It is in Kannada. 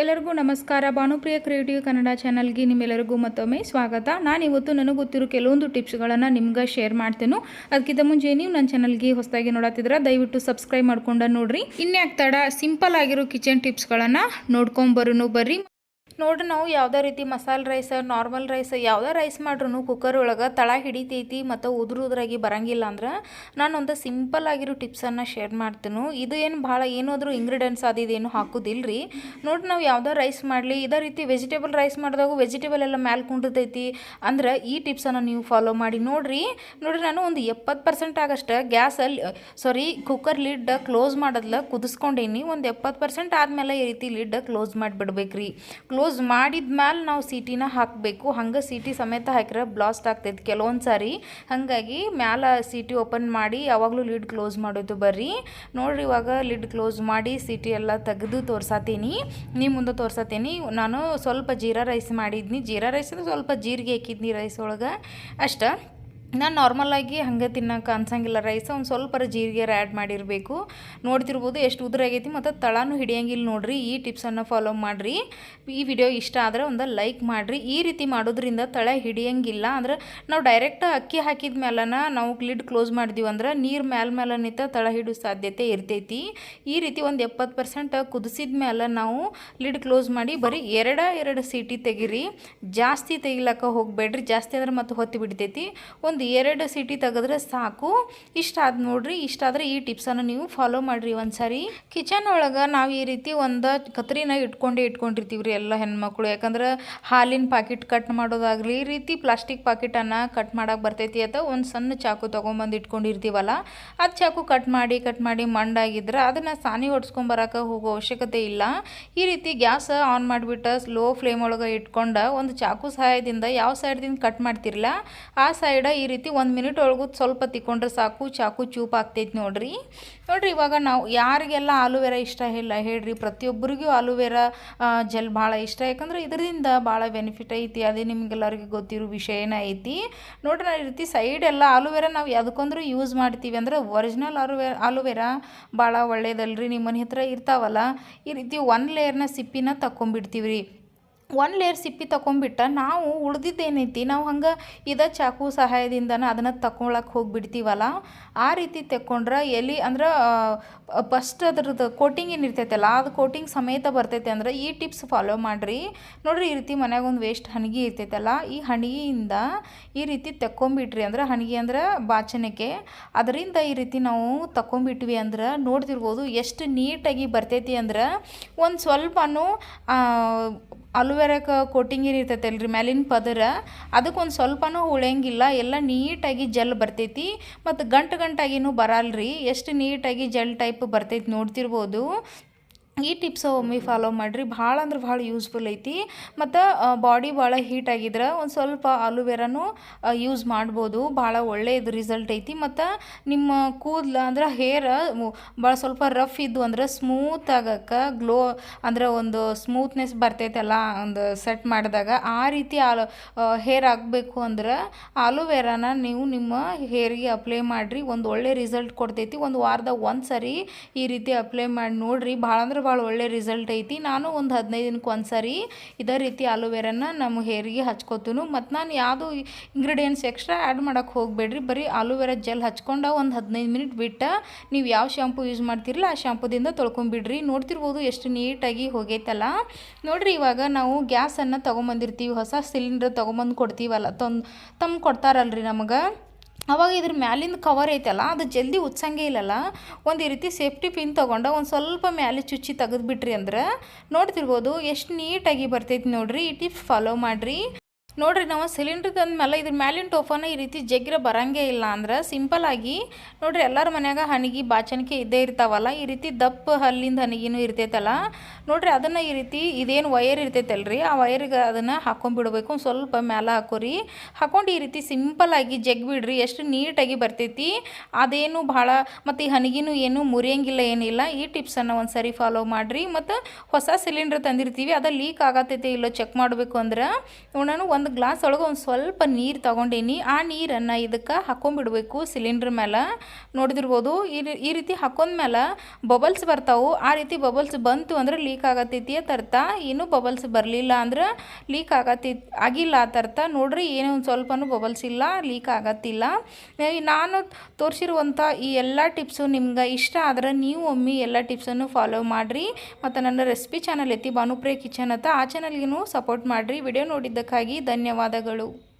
ಎಲ್ಲರಿಗೂ ನಮಸ್ಕಾರ. ಭಾನುಪ್ರಿಯ ಕ್ರಿಯೇಟಿವ್ ಕನ್ನಡ ಚಾನಲ್ಗೆ ನಿಮ್ಮೆಲ್ಲರಿಗೂ ಮತ್ತೊಮ್ಮೆ ಸ್ವಾಗತ. ನಾನು ಇವತ್ತು ನನಗೆ ಗೊತ್ತಿರೋ ಕೆಲವೊಂದು ಟಿಪ್ಸ್ಗಳನ್ನು ನಿಮ್ಗೆ ಶೇರ್ ಮಾಡ್ತೇನೆ. ಅದಕ್ಕಿಂತ ಮುಂಚೆ ನೀವು ನನ್ನ ಚಾನಲ್ಗೆ ಹೊಸದಾಗಿ ನೋಡತ್ತಿದ್ರೆ ದಯವಿಟ್ಟು ಸಬ್ಸ್ಕ್ರೈಬ್ ಮಾಡ್ಕೊಂಡು ನೋಡ್ರಿ. ಇನ್ಯಾಕ್ ತಡ ಸಿಂಪಲ್ ಆಗಿರೋ ಕಿಚನ್ ಟಿಪ್ಸ್ಗಳನ್ನು ನೋಡ್ಕೊಂಬರೋನು ಬರ್ರಿ. ನೋಡ್ರಿ ನಾವು ಯಾವುದೇ ರೀತಿ ಮಸಾಲೆ ರೈಸ್ ನಾರ್ಮಲ್ ರೈಸ್ ಯಾವುದೇ ರೈಸ್ ಮಾಡ್ರೂ ಕುಕ್ಕರ್ ಒಳಗೆ ತಳ ಹಿಡಿತೈತಿ ಮತ್ತು ಉದುರು ಉದುರಾಗಿ ಬರಂಗಿಲ್ಲ ಅಂದ್ರೆ ನಾನು ಒಂದು ಸಿಂಪಲ್ ಆಗಿರೋ ಟಿಪ್ಸನ್ನು ಶೇರ್ ಮಾಡ್ತೀನಿ. ಇದು ಏನು ಭಾಳ ಏನಾದರೂ ಇಂಗ್ರೀಡಿಯೆಂಟ್ಸ್ ಅದು ಇದೇನು ಹಾಕೋದಿಲ್ಲ ರೀ ನೋಡ್ರಿ ನಾವು ಯಾವುದೇ ರೈಸ್ ಮಾಡಲಿ, ಇದೇ ರೀತಿ ವೆಜಿಟೇಬಲ್ ರೈಸ್ ಮಾಡಿದಾಗ ವೆಜಿಟೇಬಲ್ ಎಲ್ಲ ಮ್ಯಾಲೆ ಕುಂಡಿರ್ತೈತಿ ಅಂದ್ರೆ ಈ ಟಿಪ್ಸನ್ನು ನೀವು ಫಾಲೋ ಮಾಡಿ. ನೋಡ್ರಿ ನೋಡ್ರಿ ನಾನು ಒಂದು ಎಪ್ಪತ್ತು ಪರ್ಸೆಂಟ್ ಆಗಷ್ಟು ಗ್ಯಾಸಲ್ಲಿ ಸಾರಿ ಕುಕ್ಕರ್ ಲಿಡ್ ಕ್ಲೋಸ್ ಮಾಡೋದ್ಲ ಕುದಿಸ್ಕೊಂಡೇನಿ. ಒಂದು ಎಪ್ಪತ್ತು ಪರ್ಸೆಂಟ್ ಆದಮೇಲೆ ಈ ರೀತಿ ಲಿಡ್ ಕ್ಲೋಸ್ ಮಾಡಿಬಿಡ್ಬೇಕ್ರಿ. ಕ್ಲೋಸ್ ಮಾಡಿದ ಮ್ಯಾಲೆ ನಾವು ಸೀಟಿನ ಹಾಕಬೇಕು. ಹಂಗೆ ಸೀಟಿ ಸಮೇತ ಹಾಕಿದ್ರೆ ಬ್ಲಾಸ್ಟ್ ಆಗ್ತೈತಿ. ಕೆಲವೊಂದು ಸಾರಿ ಹಾಗಾಗಿ ಮ್ಯಾಲೆ ಸೀಟಿ ಓಪನ್ ಮಾಡಿ ಯಾವಾಗಲೂ ಲಿಡ್ ಕ್ಲೋಸ್ ಮಾಡೋದು ಬರ್ರಿ. ನೋಡ್ರಿ ಇವಾಗ ಲಿಡ್ ಕ್ಲೋಸ್ ಮಾಡಿ ಸೀಟಿ ಎಲ್ಲ ತೆಗೆದು ತೋರ್ಸತ್ತೀನಿ ನೀವು ಮುಂದೆ ತೋರ್ಸತ್ತೀನಿ ನಾನು ಸ್ವಲ್ಪ ಜೀರಾ ರೈಸ್ ಮಾಡಿದ್ನಿ. ಜೀರಾ ರೈಸ್ ಅಂದ್ರೆ ಸ್ವಲ್ಪ ಜೀರಿಗೆ ಹಾಕಿದ್ನಿ ರೈಸ್ ಒಳಗೆ. ಅಷ್ಟೇ. ನಾನು ನಾರ್ಮಲಾಗಿ ಹಾಗೆ ತಿನ್ನೋಕೆ ಅನ್ಸಂಗಿಲ್ಲ ರೈಸ್ ಒಂದು ಸ್ವಲ್ಪ ಜೀರಿಗೆ ಆ್ಯಡ್ ಮಾಡಿರಬೇಕು. ನೋಡ್ತಿರ್ಬೋದು ಎಷ್ಟು ಉದುರಾಗೈತಿ ಮತ್ತು ತಳನೂ ಹಿಡಿಯಂಗಿಲ್ಲ ನೋಡ್ರಿ. ಈ ಟಿಪ್ಸನ್ನು ಫಾಲೋ ಮಾಡಿರಿ. ಈ ವಿಡಿಯೋ ಇಷ್ಟ ಆದರೆ ಒಂದು ಲೈಕ್ ಮಾಡಿರಿ. ಈ ರೀತಿ ಮಾಡೋದ್ರಿಂದ ತಳ ಹಿಡಿಯಂಗಿಲ್ಲ ಅಂದ್ರೆ ನಾವು ಡೈರೆಕ್ಟ್ ಅಕ್ಕಿ ಹಾಕಿದ ಮೇಲನ ನಾವು ಲಿಡ್ ಕ್ಲೋಸ್ ಮಾಡಿದೀವಿ ಅಂದ್ರೆ ನೀರು ಮ್ಯಾಲ ಮೇಲೆ ನಿಂತ ತಳ ಹಿಡಿಯೋ ಸಾಧ್ಯತೆ ಇರ್ತೈತಿ. ಈ ರೀತಿ ಒಂದು ಎಪ್ಪತ್ತು ಪರ್ಸೆಂಟ್ ಕುದಿಸಿದ ಮೇಲೆ ನಾವು ಲಿಡ್ ಕ್ಲೋಸ್ ಮಾಡಿ ಬರೀ ಎರಡ ಎರಡು ಸೀಟಿ ತೆಗೀರಿ. ಜಾಸ್ತಿ ತೆಗಿಲಕ್ಕ ಹೋಗಬೇಡ್ರಿ. ಜಾಸ್ತಿ ಅಂದ್ರೆ ಮತ್ತೆ ಹೊತ್ತಿ ಬಿಡ್ತೈತಿ. ಎರಡು ಸಿಟಿ ತೆಗೆದ್ರೆ ಸಾಕು. ಇಷ್ಟ ಆದ್ ನೋಡ್ರಿ, ಇಷ್ಟ ಆದ್ರೆ ಈ ಟಿಪ್ಸನ್ನು ನೀವು ಫಾಲೋ ಮಾಡಿರಿ ಒಂದ್ಸರಿ. ಕಿಚನ್ ಒಳಗೆ ನಾವು ಈ ರೀತಿ ಒಂದು ಕತ್ರಿನ ಇಟ್ಕೊಂಡೇ ಇಟ್ಕೊಂಡಿರ್ತೀವಿ ಎಲ್ಲ ಹೆಣ್ಮಕ್ಳು. ಯಾಕಂದ್ರೆ ಹಾಲಿನ ಪಾಕಿಟ್ ಕಟ್ ಮಾಡೋದಾಗಲಿ, ಈ ರೀತಿ ಪ್ಲಾಸ್ಟಿಕ್ ಪಾಕಿಟನ್ನು ಕಟ್ ಮಾಡೋಕೆ ಬರ್ತೈತಿ ಅಂತ ಒಂದು ಸಣ್ಣ ಚಾಕು ತೊಗೊಂಬಂದು ಇಟ್ಕೊಂಡಿರ್ತೀವಲ್ಲ, ಅದು ಚಾಕು ಕಟ್ ಮಾಡಿ ಕಟ್ ಮಾಡಿ ಮಂಡಾಗಿದ್ರೆ ಅದನ್ನು ಸಾನಿ ಹೊಡ್ಸ್ಕೊಂಬರಕ್ಕೆ ಹೋಗೋ ಅವಶ್ಯಕತೆ ಇಲ್ಲ. ಈ ರೀತಿ ಗ್ಯಾಸ್ ಆನ್ ಮಾಡಿಬಿಟ್ಟು ಸ್ಲೋ ಫ್ಲೇಮ್ ಒಳಗೆ ಇಟ್ಕೊಂಡು ಒಂದು ಚಾಕು ಸಹಾಯದಿಂದ ಯಾವ ಸೈಡ್ದಿಂದ ಕಟ್ ಮಾಡ್ತಿರಲ್ಲ ಆ ಸೈಡ್ ಈ ರೀತಿ ಒಂದು ಮಿನಿಟ್ ಒಳಗೂ ಸ್ವಲ್ಪ ತಿಕ್ಕೊಂಡ್ರೆ ಸಾಕು, ಚಾಕು ಚೂಪ್ ಆಗ್ತೈತಿ ನೋಡ್ರಿ. ನೋಡ್ರಿ, ಇವಾಗ ನಾವು ಯಾರಿಗೆಲ್ಲ ಆಲೂವೆರಾ ಇಷ್ಟ ಇಲ್ಲ ಹೇಳ್ರಿ, ಪ್ರತಿಯೊಬ್ಬರಿಗೂ ಆಲೂವೆರಾ ಜೆಲ್ ಭಾಳ ಇಷ್ಟ. ಯಾಕಂದ್ರೆ ಇದರಿಂದ ಭಾಳ ಬೆನಿಫಿಟ್ ಐತಿ, ಅದೇ ನಿಮ್ಗೆಲ್ಲರಿಗೂ ಗೊತ್ತಿರೋ ವಿಷಯನೇ ಐತಿ. ನೋಡ್ರಿ ಈ ರೀತಿ ಸೈಡ್ ಎಲ್ಲ ಆಲೂವೆರಾ ನಾವು ಯಾವುದಕ್ಕೊಂದ್ರೂ ಯೂಸ್ ಮಾಡ್ತೀವಿ ಅಂದ್ರೆ ಒರಿಜಿನಲ್ ಆಲೂವೆ, ಆಲೂವೆರಾ ಭಾಳ ಒಳ್ಳೇದಲ್ರಿ ನಿಮ್ಮ ಮನೆ ಹತ್ರ ಇರ್ತಾವಲ್ಲ, ಈ ರೀತಿ ಒಂದು ಲೇಯರ್ನ ಸಿಪ್ಪಿನ ತಕ್ಕೊಂಬಿಡ್ತೀವಿ ರೀ ಒಂದು ಲೇಯರ್ ಸಿಪ್ಪಿ ತೊಗೊಂಬಿಟ್ಟ ನಾವು ಉಳ್ದಿದ್ದೇನೈತಿ, ನಾವು ಹಂಗೆ ಇದ ಚಾಕು ಸಹಾಯದಿಂದನ ಅದನ್ನು ತಗೊಳಕ್ಕೆ ಹೋಗಿಬಿಡ್ತೀವಲ್ಲ, ಆ ರೀತಿ ತೆಕ್ಕೊಂಡ್ರೆ ಎಲ್ಲಿ ಅಂದ್ರೆ ಫಸ್ಟ್ ಅದ್ರದ್ದು ಕೋಟಿಂಗ್ ಏನು ಇರ್ತೈತಲ್ಲ, ಅದು ಕೋಟಿಂಗ್ ಸಮೇತ ಬರ್ತೈತೆ ಅಂದ್ರೆ ಈ ಟಿಪ್ಸ್ ಫಾಲೋ ಮಾಡಿರಿ. ನೋಡಿರಿ ಈ ರೀತಿ ಮನ್ಯಾಗ ಒಂದು ವೇಸ್ಟ್ ಹಣಿಗೆ ಇರ್ತೈತಲ್ಲ, ಈ ಹಣಿಗೆಯಿಂದ ಈ ರೀತಿ ತಕ್ಕೊಂಬಿಟ್ರಿ ಅಂದ್ರೆ, ಹಣಿಗೆ ಅಂದ್ರೆ ಬಾಚನಕ್ಕೆ ಅದರಿಂದ ಈ ರೀತಿ ನಾವು ತಕ್ಕೊಂಬಿಟ್ವಿ ಅಂದ್ರೆ ನೋಡ್ತಿರ್ಬೋದು ಎಷ್ಟು ನೀಟಾಗಿ ಬರ್ತೈತಿ ಅಂದ್ರೆ, ಒಂದು ಸ್ವಲ್ಪನೂ ಅಲುವೆರಾಕ ಕೋಟಿಂಗ್ ಇರ್ತೈತೆ ಅಲ್ರಿ, ಮ್ಯಾಲಿನ ಪದರ. ಅದಕ್ಕೊಂದು ಸ್ವಲ್ಪನೂ ಉಳಿಯಂಗಿಲ್ಲ, ಎಲ್ಲ ನೀಟಾಗಿ ಜೆಲ್ ಬರ್ತೈತಿ. ಮತ್ತು ಗಂಟು ಗಂಟಾಗಿನೂ ಬರಲ್ರಿ, ಎಷ್ಟು ನೀಟಾಗಿ ಜೆಲ್ ಟೈಪ್ ಬರ್ತೈತಿ ನೋಡ್ತಿರ್ಬೋದು. ಈ ಟಿಪ್ಸ್ ಒಮ್ಮೆ ಫಾಲೋ ಮಾಡಿರಿ. ಭಾಳ ಅಂದ್ರೆ ಭಾಳ ಯೂಸ್ಫುಲ್ ಐತಿ. ಮತ್ತು ಬಾಡಿ ಭಾಳ ಹೀಟ್ ಆಗಿದ್ರೆ ಒಂದು ಸ್ವಲ್ಪ ಅಲೋವೆರಾನೂ ಯೂಸ್ ಮಾಡ್ಬೋದು. ಭಾಳ ಒಳ್ಳೆಯದು ರಿಸಲ್ಟ್ ಐತಿ. ಮತ್ತು, ನಿಮ್ಮ ಕೂದಲು ಅಂದ್ರೆ ಹೇರ್ ಭಾಳ ಸ್ವಲ್ಪ ರಫ್ ಇದ್ದು ಅಂದ್ರೆ ಸ್ಮೂತ್ ಆಗಕ್ಕೆ ಗ್ಲೋ ಅಂದ್ರೆ ಒಂದು ಸ್ಮೂತ್ನೆಸ್ ಬರ್ತೈತಲ್ಲ, ಒಂದು ಸೆಟ್ ಮಾಡಿದಾಗ, ಆ ರೀತಿ ಹೇರ್ ಆಗಬೇಕು ಅಂದ್ರೆ ಆಲೂವೆರಾನ ನೀವು ನಿಮ್ಮ ಹೇರಿಗೆ ಅಪ್ಲೈ ಮಾಡಿರಿ. ಒಂದು ಒಳ್ಳೆ ರಿಸಲ್ಟ್ ಕೊಡ್ತೈತಿ. ಒಂದು ವಾರದಾಗ ಒಂದು ಸರಿ ಈ ರೀತಿ ಅಪ್ಲೈ ಮಾಡಿ ನೋಡಿರಿ. ಭಾಳ ಅಂದ್ರೆ ಭಾಳ ಒಳ್ಳೆ ರಿಸಲ್ಟ್ ಐತಿ. ನಾನು ಒಂದು ಹದಿನೈದು ದಿನಕ್ಕೆ ಒಂದು ಸರಿ ಇದೇ ರೀತಿ ಆಲೂವೆರಾನ ನಮ್ಮ ಹೇರಿಗೆ ಹಚ್ಕೋತೀನಿ. ಮತ್ತು ನಾನು ಯಾವುದು ಇಂಗ್ರೀಡಿಯೆಂಟ್ಸ್ ಎಕ್ಸ್ಟ್ರಾ ಆ್ಯಡ್ ಮಾಡೋಕ್ಕೆ ಹೋಗಬೇಡ್ರಿ. ಬರೀ ಆಲೂವೇರ ಜೆಲ್ ಹಚ್ಕೊಂಡು ಒಂದು ಹದಿನೈದು ಮಿನಿಟ್ ಬಿಟ್ಟು ನೀವು ಯಾವ ಶ್ಯಾಂಪು ಯೂಸ್ ಮಾಡ್ತೀರಲ್ಲ ಆ ಶ್ಯಾಂಪುದಿಂದ ತೊಳ್ಕೊಂಬಿಡ್ರಿ. ನೋಡ್ತಿರ್ಬೋದು ಎಷ್ಟು ನೀಟಾಗಿ ಹೋಗೈತಲ್ಲ. ನೋಡಿರಿ ಇವಾಗ ನಾವು ಗ್ಯಾಸನ್ನು ತೊಗೊಂಬಂದಿರ್ತೀವಿ, ಹೊಸ ಸಿಲಿಂಡರ್ ತೊಗೊಂಬಂದು ಕೊಡ್ತೀವಲ್ಲ ತಂದು ತಂದು ಕೊಡ್ತಾರಲ್ರಿ ನಮಗೆ. ಅವಾಗ ಇದ್ರ ಮ್ಯಾಲಿಂದ ಕವರ್ ಐತಲ್ಲ, ಅದು ಜಲ್ದಿ ಉತ್ಸಂಗೆ ಇಲ್ಲಲ್ಲ, ಒಂದು ಈ ರೀತಿ ಸೇಫ್ಟಿ ಪಿನ್ ತೊಗೊಂಡು ಒಂದು ಸ್ವಲ್ಪ ಮ್ಯಾಲೆ ಚುಚ್ಚಿ ತೆಗೆದ್ಬಿಟ್ರಿ ಅಂದ್ರೆ ನೋಡ್ತಿರ್ಬೋದು, ಎಷ್ಟು ನೀಟಾಗಿ ಬರ್ತೈತಿ ನೋಡಿರಿ, ಈ ಟಿಪ್ಸ್ ಫಾಲೋ ಮಾಡಿರಿ. ನೋಡ್ರಿ ನಾವು ಸಿಲಿಂಡ್ರ್ ತಂದ್ಮೇಲೆ ಇದ್ರ ಮ್ಯಾಲಿನ ಟೋಫನ ಈ ರೀತಿ ಜಗ್ಗಿರ ಬರಂಗೇ ಇಲ್ಲ ಅಂದ್ರೆ ಸಿಂಪಲ್ ಆಗಿ ನೋಡ್ರಿ ಎಲ್ಲರ ಮನ್ಯಾಗ ಹಣಿಗೆ ಬಾಚಣಿಕೆ ಇದ್ದೇ ಇರ್ತಾವಲ್ಲ, ಈ ರೀತಿ ದಪ್ಪ ಹಲ್ಲಿಂದ ಹನಿಗಿನೂ ಇರ್ತೈತಲ್ಲ, ನೋಡ್ರಿ ಅದನ್ನು ಈ ರೀತಿ ಇದೇನು ವಯರ್ ಇರ್ತೈತಲ್ರಿ, ಆ ವೈರ್ಗೆ ಅದನ್ನು ಹಾಕೊಂಡ್ಬಿಡ್ಬೇಕು ಸ್ವಲ್ಪ ಮ್ಯಾಲ ಹಾಕೋರಿ, ಹಾಕೊಂಡು ಈ ರೀತಿ ಸಿಂಪಲ್ ಆಗಿ ಜಗ್ಬಿಡ್ರಿ, ಎಷ್ಟು ನೀಟಾಗಿ ಬರ್ತೈತಿ, ಅದೇನು ಭಾಳ, ಮತ್ತು ಈ ಹನಿಗಿನೂ ಏನು ಮುರಿಯಂಗಿಲ್ಲ ಏನಿಲ್ಲ, ಈ ಟಿಪ್ಸನ್ನು ಒಂದು ಸರಿ ಫಾಲೋ ಮಾಡಿರಿ, ಮತ್ತು ಹೊಸ ಸಿಲಿಂಡ್ರ್ ತಂದಿರ್ತೀವಿ, ಅದು ಲೀಕ್ ಆಗತ್ತೈತೆ ಇಲ್ಲೋ ಚೆಕ್ ಮಾಡಬೇಕು ಅಂದ್ರೆ ನಾನು ಒಂದು ಒಂದು ಗ್ಲಾಸ್ ಒಳಗೆ ಒಂದು ಸ್ವಲ್ಪ ನೀರು ತೊಗೊಂಡೀನಿ. ಆ ನೀರನ್ನು ಇದಕ್ಕೆ ಹಾಕೊಂಡ್ಬಿಡ್ಬೇಕು ಸಿಲಿಂಡ್ರ್ ಮೇಲೆ ನೋಡಿದಿರ್ಬೋದು, ಈ ರೀತಿ ಹಾಕೊಂಡ್ಮೇಲೆ ಬಬಲ್ಸ್ ಬರ್ತಾವು. ಆ ರೀತಿ ಬಬಲ್ಸ್ ಬಂತು ಅಂದ್ರೆ ಲೀಕ್ ಆಗತ್ತೈತಿ ತರ್ತ ಇನ್ನೂ ಬಬಲ್ಸ್ ಬರಲಿಲ್ಲ ಅಂದ್ರೆ ಲೀಕ್ ಆಗತ್ತಿ, ಆಗಿಲ್ಲ ಆ ತರ್ತ ನೋಡ್ರಿ, ಏನೋ ಒಂದು ಸ್ವಲ್ಪನೂ ಬಬಲ್ಸ್ ಇಲ್ಲ ಲೀಕ್ ಆಗತ್ತಿಲ್ಲ. ನಾನು ತೋರಿಸಿರುವಂಥ ಈ ಎಲ್ಲ ಟಿಪ್ಸು ನಿಮ್ಗೆ ಇಷ್ಟ ಆದ್ರೆ ನೀವು ಒಮ್ಮೆ ಎಲ್ಲ ಟಿಪ್ಸನ್ನು ಫಾಲೋ ಮಾಡಿರಿ. ಮತ್ತು ನನ್ನ ರೆಸಿಪಿ ಚಾನಲ್ ಐತಿ ಭಾನುಪ್ರಿಯ ಕಿಚನ್ ಅಂತ ಆ ಚಾನಲ್ಗೂ ಸಪೋರ್ಟ್ ಮಾಡಿರಿ. ವಿಡಿಯೋ ನೋಡಿದ್ದಕ್ಕಾಗಿ ಧನ್ಯವಾದಗಳು.